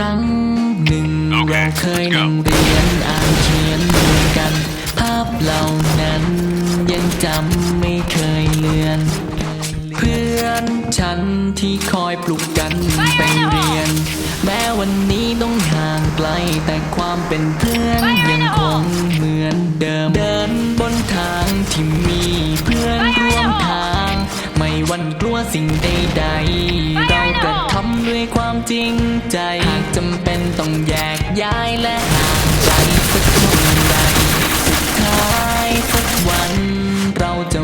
รั้งหนึ่งเราเคยนั่งเรียนอ่านเขียนด้วยกัน ภาพเหล่านั้นยังจำไม่เคยเลือน เพื่อนฉันที่คอยปลุกกันไปเรียน แม้วันนี้ต้องห่างไกลแต่ความเป็นเพื่อนยังคงเหมือนเดิมเดินบนทางที่มีเพื่อนร่วมทาง ไม่หวันกลัวสิ่งใด งใจ หากจำเป็นต้องแยกย้ายและห่างใจสักเท่าใดสุดท้ายสักวันเราจะ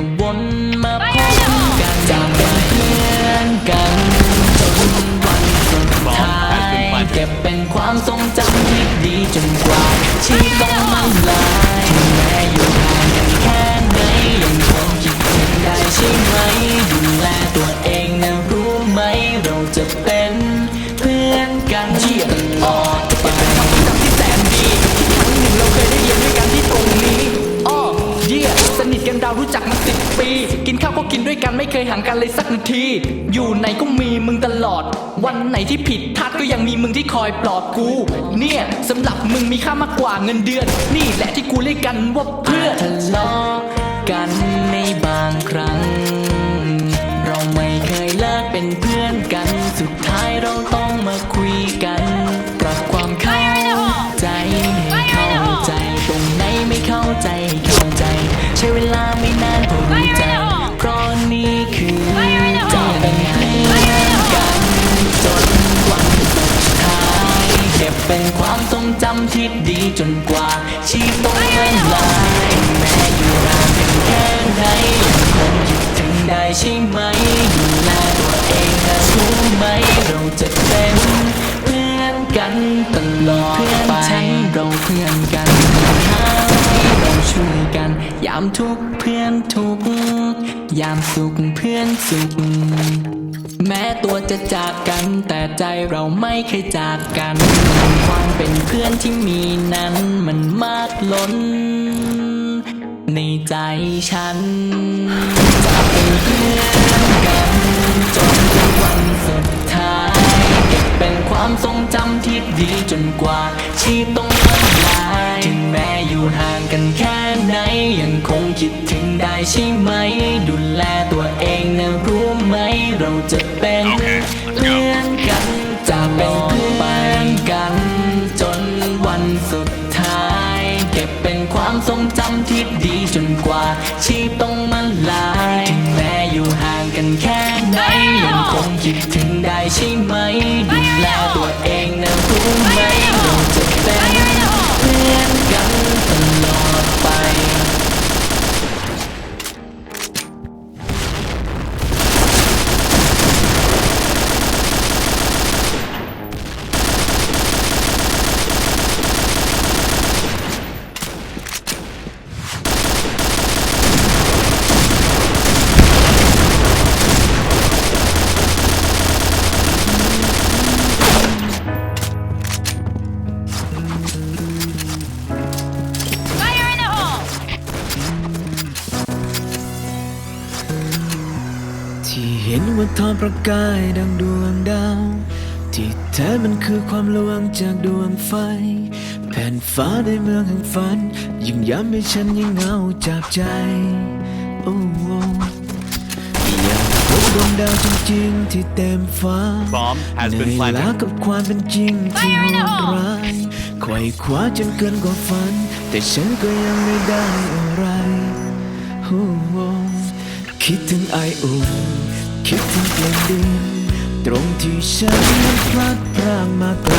ดาวรู้จักมาสิบปี กินข้าวก็กินด้วยกันไม่เคยห่างกันเลยสักนาที อยู่ไหนก็มีมึงตลอด วันไหนที่ผิดพลาดก็ยังมีมึงที่คอยปลอบกู เนี่ยสำหรับมึงมีค่ามากกว่าเงินเดือน นี่แหละที่กูเรียกกันว่าเพื่อนทะเลาะกันในบางครั้ง เป็นความทรงจำที่ดีจนกว่า ชีวิตต้องเล่นลายแม้อยู่รางกันแค่ไหนยังคงคิดถึงได้ใช่ไหมดูแลตัวเองนะรู้ไหม เราจะเป็นเพื่อนกันตลอดไปฉันเราเพื่อนกันหาให้เราช่วยกัน ยามทุกเพื่อนทุกยามสุขเพื่อนสุข แม้ตัวจะจากกัน แต่ใจเราไม่เคยจากกัน ความเป็นเพื่อนที่มีนั้นมันมากล้น ในใจฉัน จะเป็นเพื่อนกัน จนถึงวันสุดท้าย เก็บเป็นความทรงจำที่ดีจนกว่าชีพต้องละลายถึงแม้อยู่ห่างกันแค่ไหน ยังคงคิดถึงได้ใช่ไหม ดูแลตัวเองนะรู้ไหมเราจะ เป็นเพื่อนกัน จะเป็นเพื่อนกัน จนวันสุดท้าย เก็บเป็นความทรงจำที่ดีจนกว่า ชีพต้องมันลายถึงแม้อยู่ห่างกันแค่ไหนยังคงคิดถึงได้ใช่ไหมดูแลตัวเองนะรู้ไหมเราจะเป็นเพื่อนกันตลอดไป ว่าทอนประกายดังดวงดาว ที่แท้มันคือความลวงจากดวงไฟ แผ่นฟ้าในเมืองแห่งฝัน ยิ่งย้ำให้ฉันยิ่งเหงาจากใจ โอ้อยากพบดวงดาวจริงๆที่เต็มฟ้า Bomb has เหนื่ been อยล้า planted. กับความเป็นจริงที่โหดร้ายไขว่คว้าจนเกินกว่าฝัน แต่ฉันก็ยังไม่ได้อะไร โอ้คิดถึงไออุ่น คิดถึงเปลนดินตรงที่ฉันนั้นพลัดพรางมาไกล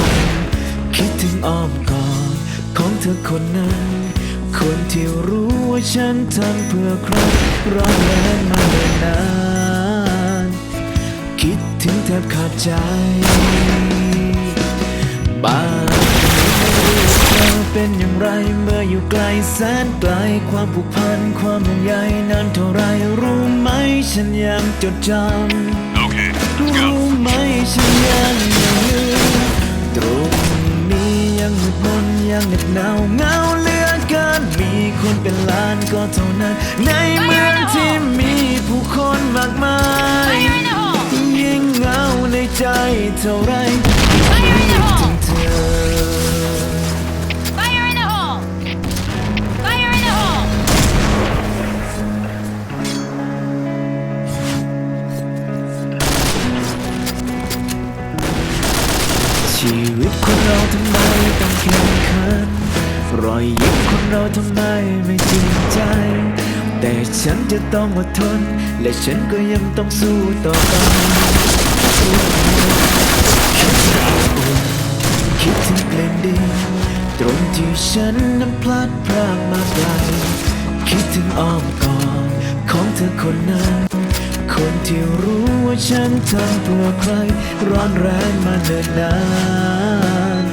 คิดถึงอ้อมกอดของเธอคนนั้น คนที่รู้ว่าฉันทำเพื่อใครร้อนแรงมาเนิ่นนานคิดถึงแทบขาดใจบ้า อเป็นอย่างไรเมื่ออยู่ไกลแสนไกลความผูกพันความห่วงใยนานเท่าไรรู้ไหมฉันยังจดจำ Okay, รู้ไหมฉันยังยังยืนตรงนี้ยังมืดมนยังเหน็บหนาวเหงาเหลือเกินมีคนเป็นล้านก็เท่านั้น ในเมืองที่มีผู้คนมากมาย Fire in the hole! ยิ่งเหงาในใจเท่าไร ยิ้มเราทำไมต้องแข่งขันรอยยิ้มของเราทำไมไม่จริงใจ แต่ฉันจะต้องอดทน และฉันก็ยังต้องสู้ต่อไปคิดถึงอุ่นคิดถึงเพลงดีตรงที่ฉันนั้นพลาดพลาดมาไกลคิดถึงอ้อมกอดของเธอคนนั้น คนที่รู้ว่าฉันทำเพื่อใคร ร้อนแรงมาเนิ่นนาน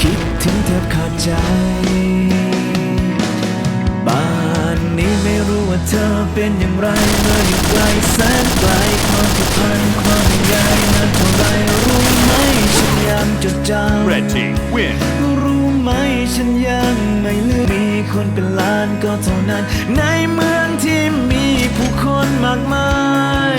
คิดถึงเธอขาดใจบ้านนี้ไม่รู้ว่าเธอเป็นอย่างไรเมื่ออยู่ไกลแสนไกลความผูกพันความห่วงใยนั้นเท่าไรรู้ไหมฉันยังจดจำ Red team win. รู้ไหมฉันยังไม่เลือกมีคนเป็นล้านก็เท่านั้น ในเมืองที่มี ผู้คนมากมาย